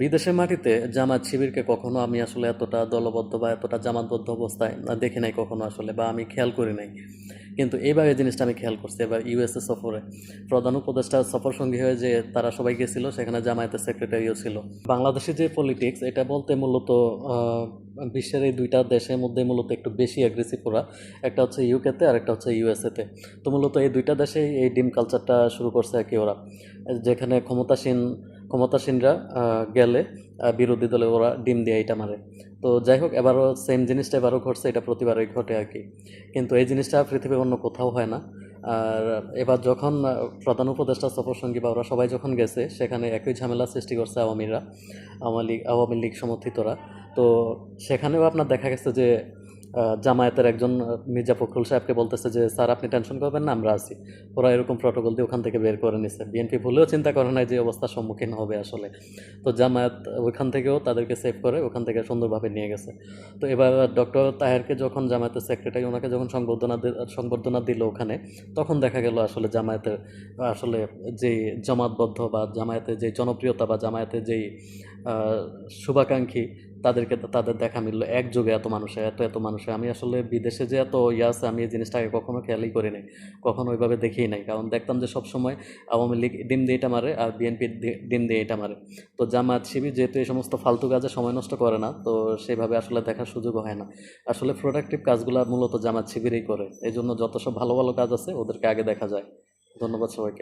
বিদেশের মাটিতে জামাত শিবিরকে কখনো আমি আসলে এতটা দলবদ্ধ বা এতটা জামাতবদ্ধ অবস্থায় দেখি নাই কখনো আসলে বা আমি খেয়াল করি নাই। কিন্তু এইবার এই জিনিসটা আমি খেয়াল করছি এবার ইউএসএ সফরে। প্রধান উপদেষ্টা সফর সঙ্গী হয়ে যে তারা সবাই গেছিল, সেখানে জামায়াতের সেক্রেটারিও ছিল। বাংলাদেশের যে পলিটিক্স এটা বলতে মূলত বিশ্বের এই দুইটা দেশের মধ্যে মূলত একটু বেশি অ্যাগ্রেসিভ ওরা। একটা হচ্ছে ইউকেতে আর একটা হচ্ছে ইউএসএতে তো। মূলত এই দুইটা দেশেই এই ডিম কালচারটা শুরু করছে আর কি ওরা। যেখানে ক্ষমতাসীন ক্ষমতাসীনরা গেলে বিরোধী দলে ওরা ডিম দিয়ে এটা মারে। তো যাই হোক, এবারও সেম জিনিসটা এবারও ঘটছে, এটা প্রতিবারই ঘটে আর কি। কিন্তু এই জিনিসটা পৃথিবীর অন্য কোথাও হয় না। আর এবার যখন প্রধান উপদেষ্টা সফর সঙ্গী বা ওরা সবাই যখন গেছে, সেখানে একই ঝামেলা সৃষ্টি করছে আওয়ামীরা, আওয়ামী লীগ আওয়ামী লীগ সমর্থিতরা। তো সেখানেও আপনার দেখা গেছে যে জামায়াতের একজন মির্জা ফখরুল সাহেবকে বলতেছে যে, স্যার, আপনি টেনশন করবেন না, আমরা আছি। ওরা এরকম প্রটোকল দিয়ে ওখান থেকে বের করে নিছে। বিএনপি ভুলেও চিন্তা করে নাই যে অবস্থার সম্মুখীন হবে আসলে। তো জামায়াত ওইখান থেকেও তাদেরকে সেভ করে, ওখান থেকে সুন্দরভাবে নিয়ে গেছে। তো এবার ডক্টর তাহেরকে যখন জামায়াতের সেক্রেটারি ওনাকে যখন সংবর্ধনা সংবর্ধনা দিল ওখানে, তখন দেখা গেল আসলে জামায়াতের, আসলে যেই জমাতবদ্ধ বা জামায়াতের যে জনপ্রিয়তা বা জামায়াতের যেই শুভাকাঙ্ক্ষী তাদেরকে তাদের দেখা মিললো। একযোগে এত মানুষে, এত এত মানুষে। আমি আসলে বিদেশে যে এত ইয়ে আছে, আমি এই জিনিসটা আগে কখনো খেয়ালই করি নাই। কখনো ওইভাবে দেখি নাই। কারণ দেখতাম যে সবসময় আওয়ামী লীগ ডিম দিয়ে এটা মারে আর বিএনপি ডিম দিয়ে এটা মারে। তো জামাত শিবির যেহেতু এই সমস্ত ফালতু কাজে সময় নষ্ট করে না, তো সেভাবে আসলে দেখার সুযোগও হয় না। আসলে প্রোডাক্টিভ কাজগুলো মূলত জামাত শিবিরই করে। এই জন্য যত সব ভালো ভালো কাজ আছে, ওদেরকে আগে দেখা যায়। ধন্যবাদ সবাইকে।